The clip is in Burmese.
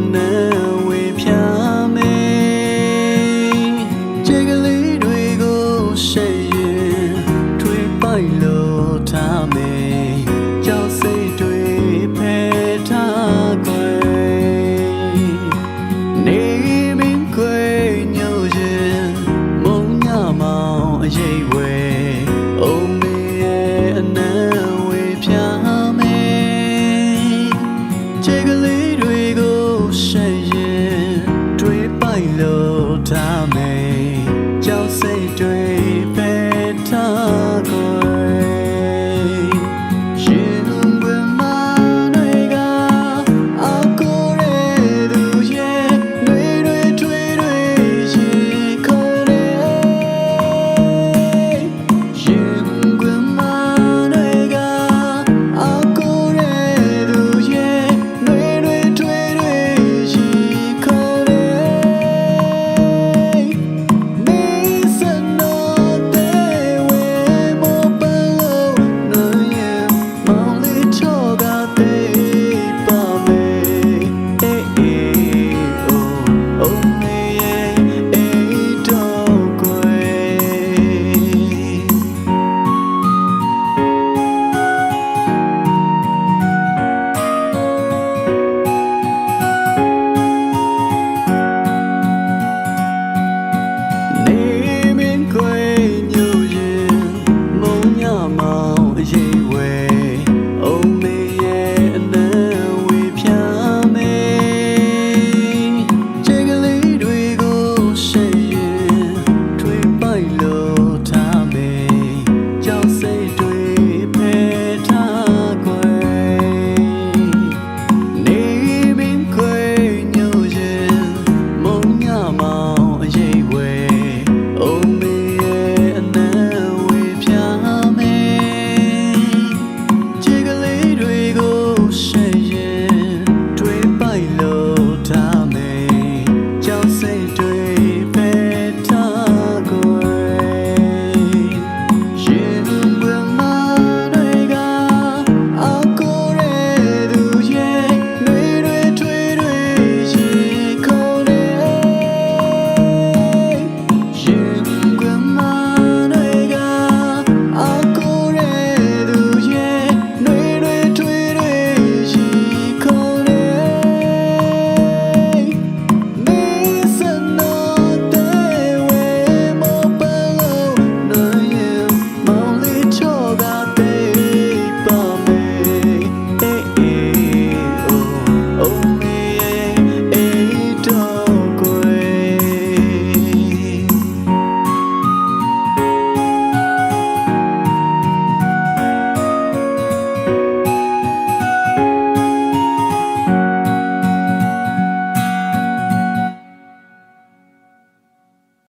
အနံဝေဖြာမေခြေကလေးတွေကိုရှေ့ရင်ထွေးပိုက်လို့ထားမေကြောက်စိတ်တွေဖယ်ထားကွယ်နေမင်းခွေညိုရင်မုံညမောင်အရေးဝဲအုံးမေရဲ့အနံဝေဖြာမေခြေကလေး ပိုက်လို့ထားမယ်ကြောက်စိတ်တွေ